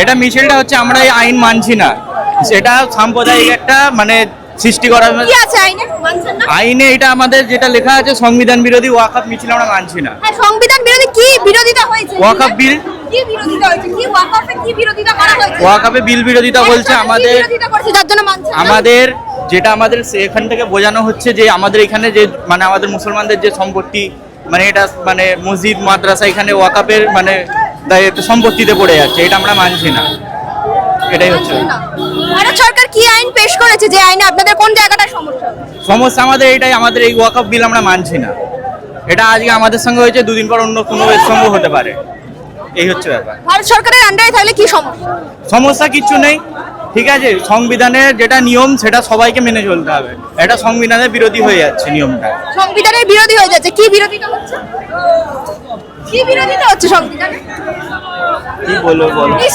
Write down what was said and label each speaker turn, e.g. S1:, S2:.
S1: এটা মিছিলটা হচ্ছে আমরা এই আইন মানছি না। সেটা সাম্প্রদায়িক একটা মানে সৃষ্টি করা
S2: কি আছে আইনে? মানছেন না?
S1: আইনে এটা আমাদের যেটা লেখা আছে সংবিধান বিরোধী ওয়াকাফ মিছিল আমরা মানছি না।
S2: হ্যাঁ সংবিধান বিরোধী কি বিরোধিতা হয়েছে?
S1: ওয়াকফ বিল?
S2: কি বিরোধিতা হয়েছে? কি ওয়াকফে কি বিরোধিতা করা হয়েছে?
S1: ওয়াকাফে বিল বিরোধিতা বলছে আমাদের
S2: বিরোধিতা করছে যার জন্য মানছেন
S1: আমাদের যেটা আমাদের এখান থেকে বোঝানো হচ্ছে যে আমাদের এখানে যে মানে আমাদের মুসলমানদের যে সম্পত্তি মানে এটা মানে মসজিদ মাদ্রাসা এখানে ওয়াকাপের মানে সম্পত্তিতে পড়ে যাচ্ছে এটা আমরা মানছি না। এটাই হচ্ছে
S2: ভারত সরকার কি আইন পেশ করেছে যে আইনে আপনাদের কোন জায়গাটা সমস্যা
S1: সমস্যা আমাদের এটাই আমাদের এই ওয়াকাপ বিল আমরা মানছি না। এটা আজকে আমাদের সঙ্গে হয়েছে দুদিন পর অন্য কোনো সঙ্গে হতে পারে। এই হচ্ছে ব্যাপার।
S2: ভারত সরকারের আন্ডারে থাকলে কি সমস্যা?
S1: সমস্যা কিচ্ছু নেই ঠিক আছে? সংবিধানের যেটা নিয়ম সেটা সবাইকে মেনে চলতে হবে। এটা সংবিধানের বিরোধী হয়ে যাচ্ছে নিয়মটা।
S2: সংবিধানের বিরোধী হয়ে যাচ্ছে কি বিরোধিতা হচ্ছে? কি বিরোধিতা হচ্ছে সংবিধানে
S1: কি বলব বলো?